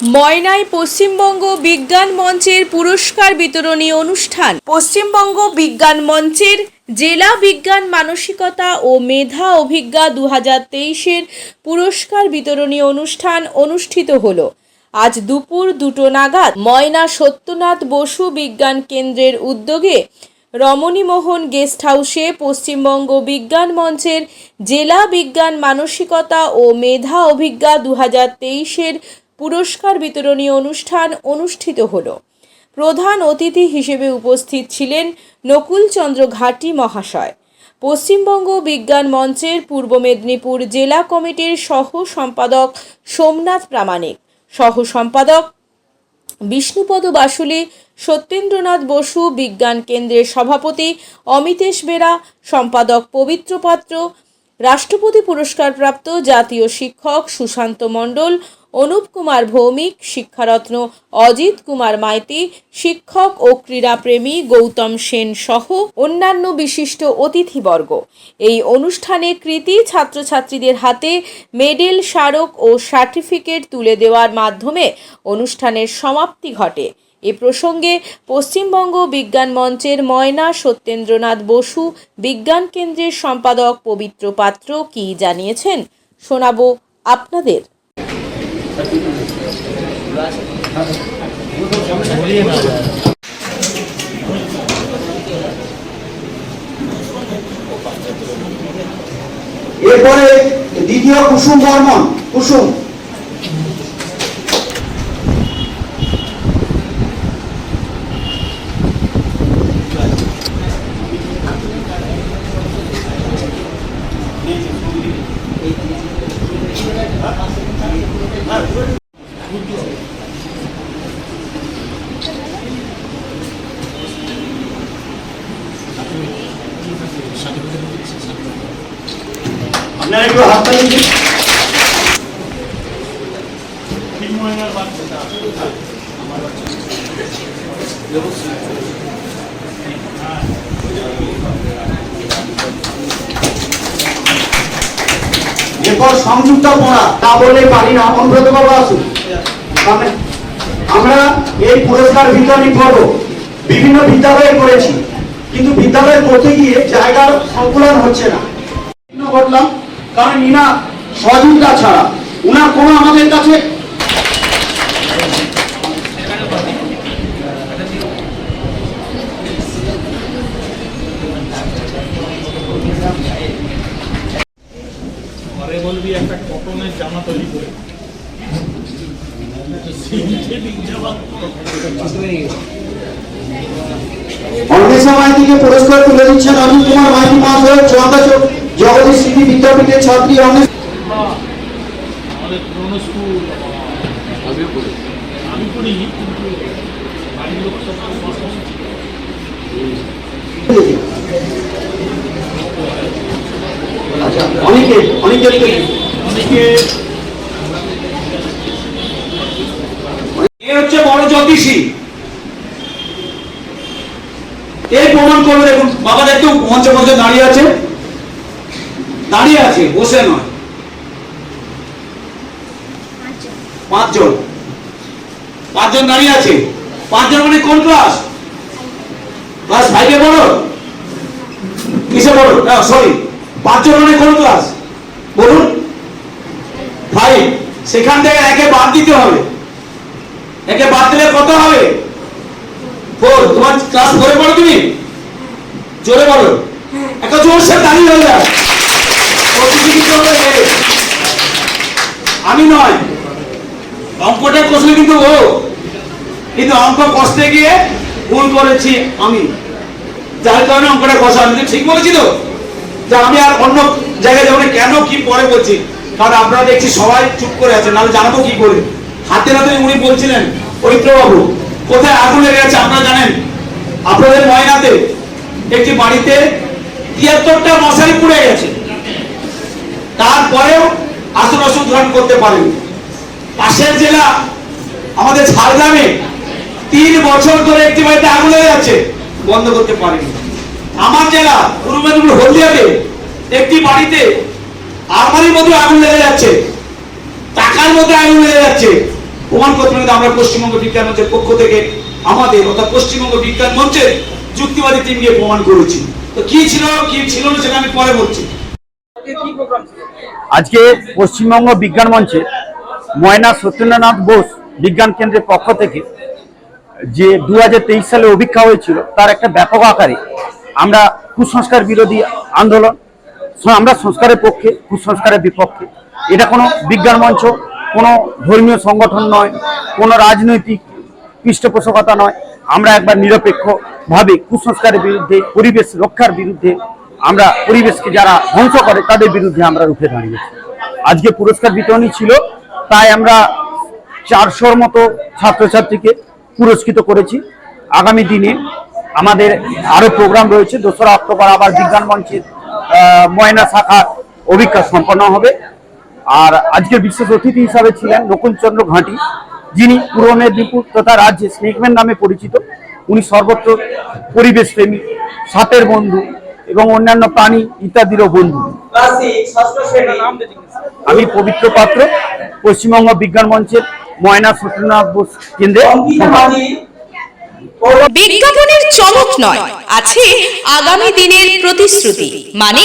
ময়নায় পশ্চিমবঙ্গ বিজ্ঞান মঞ্চের পুরস্কার বিতরণী অনুষ্ঠান। পশ্চিমবঙ্গ বিজ্ঞান মঞ্চের জেলা বিজ্ঞান মানসিকতা ও মেধা অভিজ্ঞা দু হাজার তেইশের পুরস্কার বিতরণী অনুষ্ঠান অনুষ্ঠিত হলো। আজ দুপুর দুটো নাগাদ ময়না সত্যনাথ বসু বিজ্ঞান কেন্দ্রের উদ্যোগে রমণীমোহন গেস্ট হাউসে পশ্চিমবঙ্গ বিজ্ঞান মঞ্চের জেলা বিজ্ঞান মানসিকতা ও মেধা অভিজ্ঞা দু হাজার তেইশের পুরস্কার বিতরণী অনুষ্ঠান অনুষ্ঠিত হলো। প্রধান অতিথি হিসেবে উপস্থিত ছিলেন নকুলচন্দ্র ঘাটি মহাশয়। পশ্চিমবঙ্গ বিজ্ঞান মঞ্চের পূর্ব মেদিনীপুর জেলা কমিটির সহ সম্পাদক সোমনাথ প্রামাণিক, সহ সম্পাদক বিষ্ণুপদ বাসুলি, সত্যেন্দ্রনাথ বসু, বিজ্ঞান কেন্দ্রের সভাপতি অমিতেশ বেরা, সম্পাদক পবিত্র পাত্র, রাষ্ট্রপতি পুরস্কারপ্রাপ্ত জাতীয় শিক্ষক সুশান্ত মণ্ডল অনুপ কুমার ভৌমিক, শিক্ষারত্ন অজিত কুমার মাইতি, শিক্ষক ও ক্রীড়াপ্রেমী গৌতম সেন সহ অন্যান্য বিশিষ্ট অতিথিবর্গ। এই অনুষ্ঠানে কৃতি ছাত্রছাত্রীদের হাতে মেডেল, স্মারক ও সার্টিফিকেট তুলে দেওয়ার মাধ্যমে অনুষ্ঠানের সমাপ্তি ঘটে। এ প্রসঙ্গে পশ্চিমবঙ্গ বিজ্ঞান মঞ্চের ময়না সত্যেন্দ্রনাথ বসু, বিজ্ঞান কেন্দ্রের সম্পাদক পবিত্র পাত্র কি জানিয়েছেন, শোনাবো আপনাদের। এরপরে দ্বিতীয় কুসুম বর্মন কুসুম। আপনারা হাত এরপর সংযুক্ত পড়া। তা বলে পারি না অনুব্রত বাবু আসুন আমরা এই পুরস্কার বিতরণী পর্ব বিভিন্ন বিদ্যালয়ে করেছি, কিন্তু বিদ্যালয়ে করতে গিয়ে জায়গার সংকুলন হচ্ছে না। ঘটলাম কারণ ইনা সহযোগিতা ছাড়া। উনার কোনো আমাদের কাছে বলবি একটা কটনের জামা তৈরি করে। পুরস্কার তুলে দিচ্ছেন অজিত কুমার মাইতি মহাশয় চুয়ান্তা জগদীশ স্মৃতি বিদ্যাপীঠের ছাত্রী ছিল। আচ্ছা অনেকে অনেকে অনেকে হচ্ছে বড় জ্যোতিষী এই প্রমাণ করবে, দেখুন, বাবা একটু মঞ্চ মঞ্চে দাঁড়িয়ে আছে দাঁড়িয়ে আছে বসে নয়। পাঁচজন। পাঁচজন দাঁড়িয়ে আছে। পাঁচজন মানে কোন ক্লাস ক্লাস ফাইভে পড়ো? কিসে পড়ো? সরি পাঁচজন মানে কোন ক্লাস বলুন। ফাইভ সেখান থেকে একে বাদ দিতে হবে। একে বাদ দিলে কত হবে? ফোর তোমার ক্লাস ফোরে পড়ো তুমি? জোরে বলো। একটা জোর সে দাঁড়িয়ে হয়ে যায়। আমি নয়। অঙ্কটা কষলে কিন্তু ও। কিন্তু অঙ্ক কষতে গিয়ে ভুল করেছি আমি। যার কারণে অঙ্কটা কষা আমি ঠিক বলেছি তো? যে আমি আর অন্য জায়গায় যাব কেন কি পরে বলছি? কারণ আপনারা দেখছি সবাই চুপ করে আছেন নাহলে জানাব কি করে? হাতে হাতে উনি বলছিলেন পবিত্রবাবু কোথায় আগুন লেগে গেছে আপনারা জানেন? আপনাদের ময়নাতে একটি বাড়িতে তিয়াত্তরটা মশারি পুড়ে গেছে। তারপরেও আসন গ্রহণ করতে পারেন। পাশের জেলা আমাদের ঝাড়গ্রামে তিন বছর ধরে একটি বাড়িতে আগুন হয়ে যাচ্ছে, বন্ধ করতে পারেনি। আমার জেলা, পূর্ব মেদিনীপুর হলদিয়াতে একটি বাড়িতে আলমারির মধ্যে আগুন লেগে যাচ্ছে টাকার মধ্যে আগুন লেগে যাচ্ছে। প্রমাণ করতে হবে আমরা পশ্চিমবঙ্গ বিজ্ঞান মঞ্চের পক্ষ থেকে আমাদের অর্থাৎ পশ্চিমবঙ্গ বিজ্ঞান মঞ্চের যুক্তিবাদী টিম গিয়ে প্রমাণ করেছি। তো কি ছিল কি ছিল না সেটা আমি পরে বলছি। আজকে পশ্চিমবঙ্গ বিজ্ঞান মঞ্চে ময়না সত্যেন্দ্রনাথ বোস বিজ্ঞান কেন্দ্রের পক্ষ থেকে যে দু হাজার তেইশ সালে অভিক্ষা হয়েছিল, তার একটা ব্যাপক আকারে আমরা কুসংস্কার বিরোধী আন্দোলন আমরা সংস্কারের পক্ষে, কুসংস্কারের বিপক্ষে। এটা কোনো বিজ্ঞান মঞ্চ, কোনো ধর্মীয় সংগঠন নয়, কোনো রাজনৈতিক পৃষ্ঠপোষকতা নয়। আমরা একবার নিরপেক্ষভাবে কুসংস্কারের বিরুদ্ধে, পরিবেশ রক্ষার বিরুদ্ধে আমরা পরিবেশকে যারা ধ্বংস করে, তাদের বিরুদ্ধে আমরা রুখে দাঁড়িয়েছি। আজকে পুরস্কার বিতরণী ছিল, তাই আমরা চারশোর মতো ছাত্রছাত্রীকে পুরস্কৃত করেছি। আগামী দিনে আমাদের আরও প্রোগ্রাম রয়েছে, দোসরা অক্টোবর আবার বিজ্ঞান মঞ্চের ময়না শাখার অভিজ্ঞতা সম্পন্ন হবে। আর আজকের বিশেষ অতিথি হিসাবে ছিলেন নকুলচন্দ্র ঘাঁটি, যিনি পূর্ব মেদিনীপুর তথা রাজ্যে স্নেকম্যান নামে পরিচিত। উনি সর্বত্র পরিবেশ প্রেমী সাপের বন্ধু এবং অন্যান্য প্রাণী ইত্যাদিরও বন্ধু। আমি পবিত্র পাত্র, পশ্চিমবঙ্গ বিজ্ঞান মঞ্চের ময়না সত্যনাথ বোস কেন্দ্রে বিজ্ঞাপনের চমক নয়, আছে আগামী দিনের প্রতিশ্রুতি মানে